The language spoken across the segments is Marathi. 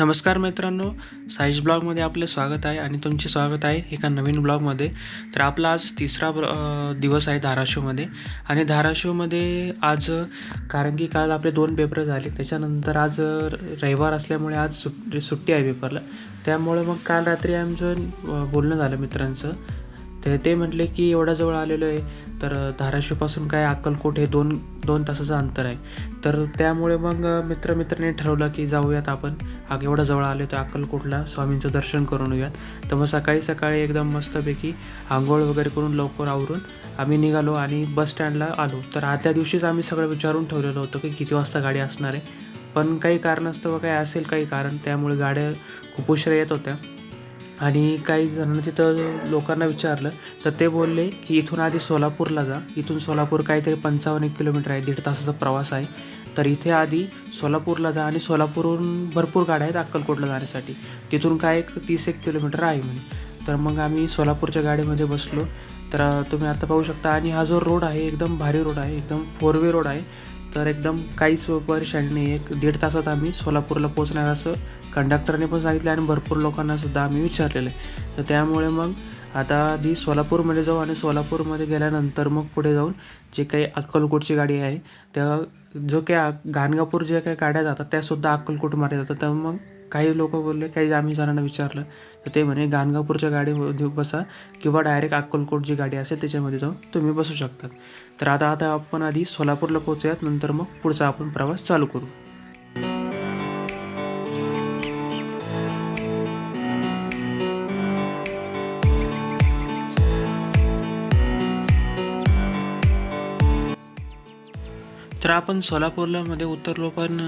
नमस्कार मित्रांनो साईज ब्लॉगमध्ये आपलं स्वागत आहे आणि तुमचे स्वागत आहे एका नवीन ब्लॉगमध्ये. तर आपला आज तिसरा ब्ल- दिवस आहे धाराशिवमध्ये आणि धाराशिवमध्ये आज कारण की काल आपले दोन पेपर झाले त्याच्यानंतर आज रविवार असल्यामुळे आज सुट्टी सुट्टी आहे पेपरला त्यामुळे मग काल रात्री आमचं बोलणं झालं मित्रांचं. तर ते म्हटले की एवढ्या जवळ आलेलो आहे तर धाराशिवपासून काय अक्कलकोट हे दोन दोन तासाचं अंतर आहे. तर त्यामुळे मग मित्र मित्राने ठरवलं की जाऊयात आपण. हा एवढा जवळ आलो तर अक्कलकोटला. स्वामींचं दर्शन करून येऊयात. तर मग सकाळी सकाळी एकदम मस्तपैकी आंघोळ वगैरे करून लवकर आवरून आम्ही निघालो आणि बस स्टँडला आलो. तर आदल्या दिवशीच आम्ही सगळं विचारून ठेवलेलं होतं की किती वाजता गाडी असणार आहे. पण काही कारणास्तव काही असेल काही कारण त्यामुळे गाड्या खूप उशिरा येत होत्या. आणि काही जणांना तिथं लोकांना विचारलं तर ते बोलले की इथून आधी सोलापूरला जा. इथून सोलापूर काहीतरी पंचावन्न एक किलोमीटर आहे दीड तासाचा प्रवास आहे. तर इथे आधी सोलापूरला जा आणि सोलापूरहून भरपूर गाड्या आहेत अक्कलकोटला जाण्यासाठी. तिथून काय एक तीस एक किलोमीटर आहे म्हणे. तर मग आम्ही सोलापूरच्या गाडीमध्ये बसलो. तर तुम्ही आता पाहू शकता आणि हा जो रोड आहे एकदम भारी रोड आहे एकदम फोर वे रोड आहे. तर एकदम काहीच परेशानी नाही. एक दीड तासात आम्ही सोलापूरला पोहोचणार असं कंडक्टरने पण सांगितलं आणि भरपूर लोकांनासुद्धा आम्ही विचारलेलं आहे. तर त्यामुळे मग आता आधी सोलापूरमध्ये जाऊ आणि सोलापूरमध्ये गेल्यानंतर मग पुढे जाऊन जे काही अक्कलकोटची गाडी आहे त्या जो काही गाणगापूर ज्या काही गाड्या जातात त्यासुद्धा अक्कलकोटमध्ये जातात. तर मग काही लोक बोलले काही आम्ही जणांना विचारलं तर ते म्हणे गाणगापूरच्या गाडीमध्ये हो, बसा किंवा डायरेक्ट अक्कलकोट जी गाडी असेल त्याच्यामध्ये जाऊन तुम्ही बसू शकतात तर आता आता आपण आधी सोलापूरला पोहोचूयात नंतर मग पुढचा आपण प्रवास चालू करू. तर आपण सोलापूरला मध्ये उतरलो पण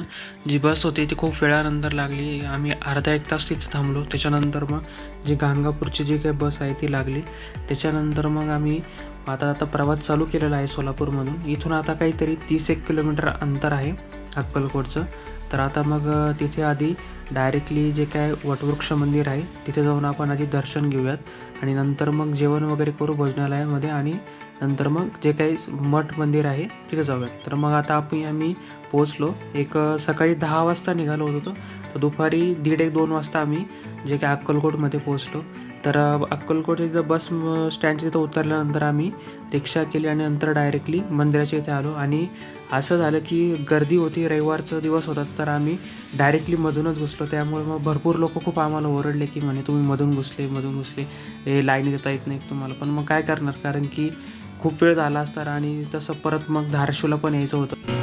जी बस होती ती खूप वेळानंतर लागली. आम्ही अर्धा एक तास तिथे थांबलो. त्याच्यानंतर मग जी गाणगापूरची जी काही बस आहे ती लागली. त्याच्यानंतर मग आम्ही आता आता प्रवास चालू केलेला आहे सोलापूरमधून. इथून आता काहीतरी तीस एक किलोमीटर अंतर आहे अक्कलकोटचं. तर आता मग तिथे आधी डायरेक्टली जे काय वटवृक्ष मंदिर आहे तिथे जाऊन आपण आधी दर्शन घेऊयात. आणि नंतर मग जेवण वगैरे करू भोजनालयामध्ये आणि नंतर मग जे काही मठ मंदिर आहे तिथे जाऊयात तर मग आता आपण आम्ही पोचलो एक सकाळी दहा वाजता निघालो होतो तर दुपारी दीड एक दोन वाजता आम्ही जे काही अक्कलकोटमध्ये पोचलो तर अक्कलकोट तिथं बस म- स्टँडच्या तिथं उतरल्यानंतर आम्ही रिक्षा केली आणि नंतर डायरेक्टली मंदिराच्या इथे आलो. आणि असं झालं की गर्दी होती रविवारचा दिवस होता तर आम्ही डायरेक्टली मधूनच घुसलो. त्यामुळे मग भरपूर लोक खूप आम्हाला ओरडले की म्हणे तुम्ही मधून घुसले मधून घुसले. हे लाईन देता येत नाही तुम्हाला. पण मग काय करणार? कारण की खूप वेळ झाला असता आणि तसं परत मग धाराशिवला पण यायचं होतं.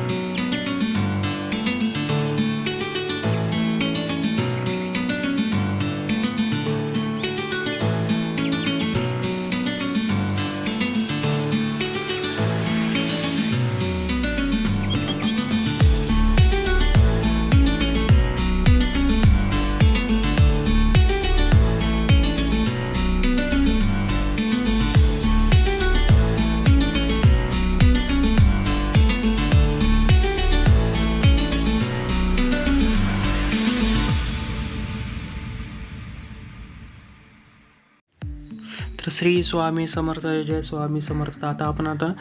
तर श्री स्वामी समर्थ जय स्वामी समर्थ. आता आपण आता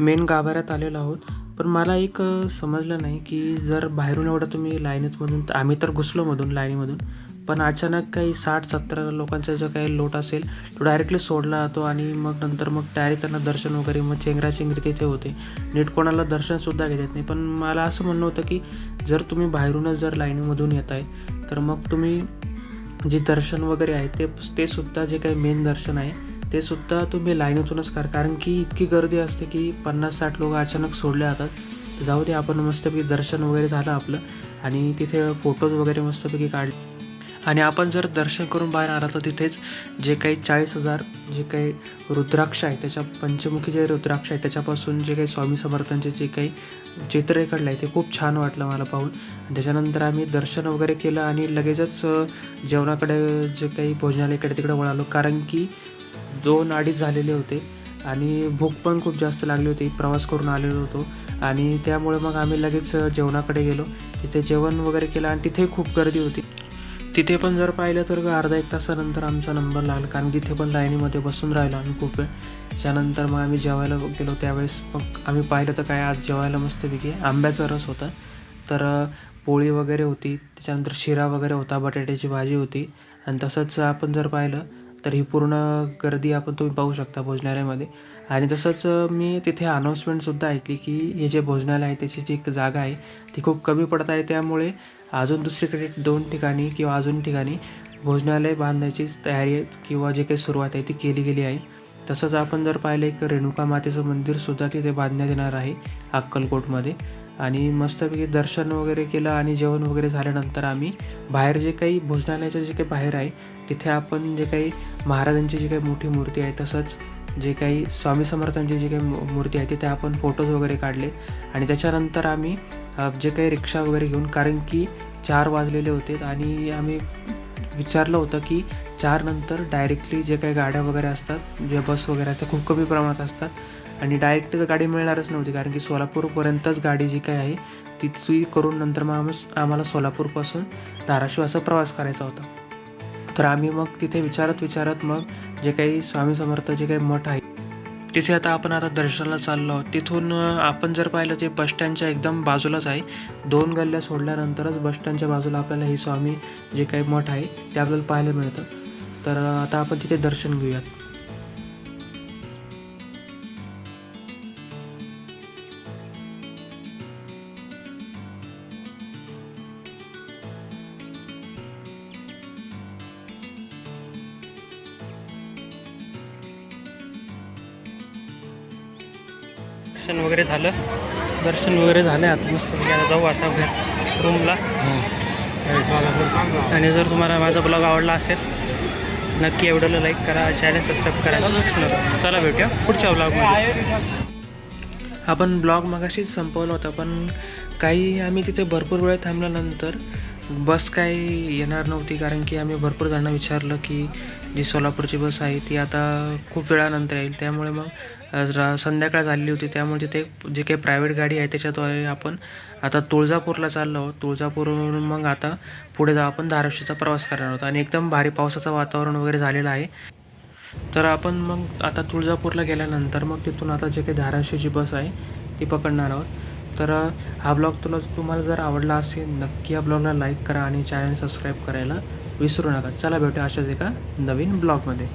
मेन गाभाऱ्यात आलेलो आहोत. पण मला एक समजलं नाही की जर बाहेरून एवढं तुम्ही लाईनीतमधून आम्ही तर घुसलो मधून लाईनीमधून. पण अचानक काही साठ सत्तर लोकांचा जो काही लोट असेल तो डायरेक्टली सोडला जातो आणि मग नंतर मग डायरेक्ट त्यांना दर्शन वगैरे मग चेंगराचेंगरी तिथे होते. नीट कोणाला दर्शनसुद्धा घेत नाही. पण मला असं म्हणणं होतं की जर तुम्ही बाहेरूनच जर लाईनीमधून येत आहे तर मग तुम्ही जे दर्शन वगैरे आहे ते ते सुद्धा जे काही मेन दर्शन आहे ते सुद्धा तुम्ही लाईनीतूनच कर. कारण की इतकी गर्दी असते की पन्नास साठ लोक अचानक सोडले जातात. जाऊ दे आपण मस्तपैकी दर्शन वगैरे झालं आपलं. आणि तिथे फोटोज वगैरे मस्तपैकी काढले आणि आपण जर दर्शन करून बाहेर आला तर तिथेच जे काही चाळीस हजार जे काही रुद्राक्ष आहे त्याच्या पंचमुखी जे रुद्राक्ष आहे त्याच्यापासून जे काही स्वामी समर्थांचे जे काही चित्र हे काढलं आहे ते खूप छान वाटलं मला पाहून. त्याच्यानंतर आम्ही दर्शन वगैरे केलं आणि लगेचच जेवणाकडे जे काही भोजनालयाकडे तिकडे वळालो. कारण की दोन अडीच झालेले होते आणि भूक पण खूप जास्त लागली होती प्रवास करून आलेलो होतो. आणि त्यामुळे मग आम्ही लगेच जेवणाकडे गेलो. तिथे जेवण वगैरे केलं आणि तिथे खूप गर्दी होती. तिथे पण जर पाहिलं तर अर्धा एक तासानंतर आमचा नंबर लागला कारण तिथे पण लाईनीमध्ये बसून राहिलो आम्ही खूप वेळ. त्याच्यानंतर मग आम्ही जेवायला गेलो. त्यावेळेस मग आम्ही पाहिलं तर काय आज जेवायला मस्तपैकी आंब्याचा रस होता. तर पोळी वगैरे होती. त्याच्यानंतर शिरा वगैरे होता बटाट्याची भाजी होती. आणि तसंच आपण जर पाहिलं तर ही पूर्ण गर्दी आपण तुम्ही पाहू शकता भोजनालयामध्ये. आणि तसंच मी तिथे अनाऊन्समेंटसुद्धा ऐकली की हे जे भोजनालय आहे त्याची जी एक जागा आहे ती खूप कमी पडत आहे. त्यामुळे अजून दुसरीकडे दोन ठिकाणी किंवा अजून ठिकाणी भोजनालय बांधण्याची तयारी किंवा जे काही सुरुवात आहे ती केली गेली आहे. तसंच आपण जर पाहिलं एक रेणुका मातेचं मंदिरसुद्धा तिथे बांधण्यात येणार आहे अक्कलकोटमध्ये. आणि मस्तपैकी दर्शन वगैरे केलं आणि जेवण वगैरे झाल्यानंतर आम्ही बाहेर जे काही भोजनालयाचे जे काही बाहेर आहे तिथे आपण जे काही महाराजांची जी काही मोठी मूर्ती आहे तसंच जे काही स्वामी समर्थांची जी काही मू- मूर्ती आहे तिथे आपण फोटोज वगैरे काढले. आणि त्याच्यानंतर आम्ही जे काही रिक्षा वगैरे घेऊन कारण की चार वाजलेले होते आणि आम्ही विचारलं होतं की चार नंतर डायरेक्टली जे काही गाड्या वगैरे असतात जे बस वगैरे असतात खूप कमी प्रमाणात असतात. आणि डायरेक्ट गाडी मिळणारच नव्हती कारण की सोलापूरपर्यंतच गाडी जी काही आहे ती करून नंतर मग आम्हाला सोलापूरपासून धाराशिव असा प्रवास करायचा होता. तर आम्ही मग तिथे विचारत विचारत मग जे काही स्वामी समर्थ जे काही मठ आहे तिथे आता आपण आता दर्शनाला चाललो आहोत. तिथून आपण जर पाहिलं ते बसस्टँडच्या एकदम बाजूलाच आहे. दोन गल्ल्या सोडल्यानंतरच बसस्टँडच्या बाजूला आपल्याला हे स्वामी जे काही मठ आहे ते आपल्याला पाहायला मिळतं. तर आता आपण तिथे दर्शन घेऊयात. दर्शन वगैरे झालं. दर्शन वगैरे झालं आता. मस्त जाऊ आता रूमला आणि जर तुम्हाला माझा ब्लॉग आवडला असेल नक्की एवढं लाईक करा चॅनल सबस्क्राईब करायला विसरू नका चला भेटूया पुढच्या ब्लॉगमध्ये आपण ब्लॉग मगाशीच संपवला होता पण काही आम्ही तिथे भरपूर वेळ थांबल्यानंतर बस काय येणार नव्हती कारण की आम्ही भरपूर जणांना विचारलं की जी सोलापूरची बस आहे ती आता खूप वेळानंतर येईल. त्यामुळे मग रा- संध्याकाळ झालेली होती. त्यामुळे तिथे जे काही प्रायव्हेट गाडी आहे त्याच्याद्वारे आपण आता तुळजापूरला चाललो आहोत. तुळजापूरवरून मग आता पुढे जाऊ आपण धाराशिवचा प्रवास करणार आहोत. आणि एकदम भारी पावसाचं वातावरण वगैरे झालेलं आहे. तर आपण मग आता तुळजापूरला गेल्यानंतर मग तिथून आता जे काही धाराशिवची बस आहे ती पकडणार आहोत. तर हा ब्लॉग तुला तुम्हाला जर आवडला असेल नक्की या ब्लॉगला लाईक करा आणि चॅनल सबस्क्राईब करायला विसरू नका. चला भेटूया अशाच एका नवीन ब्लॉगमध्ये.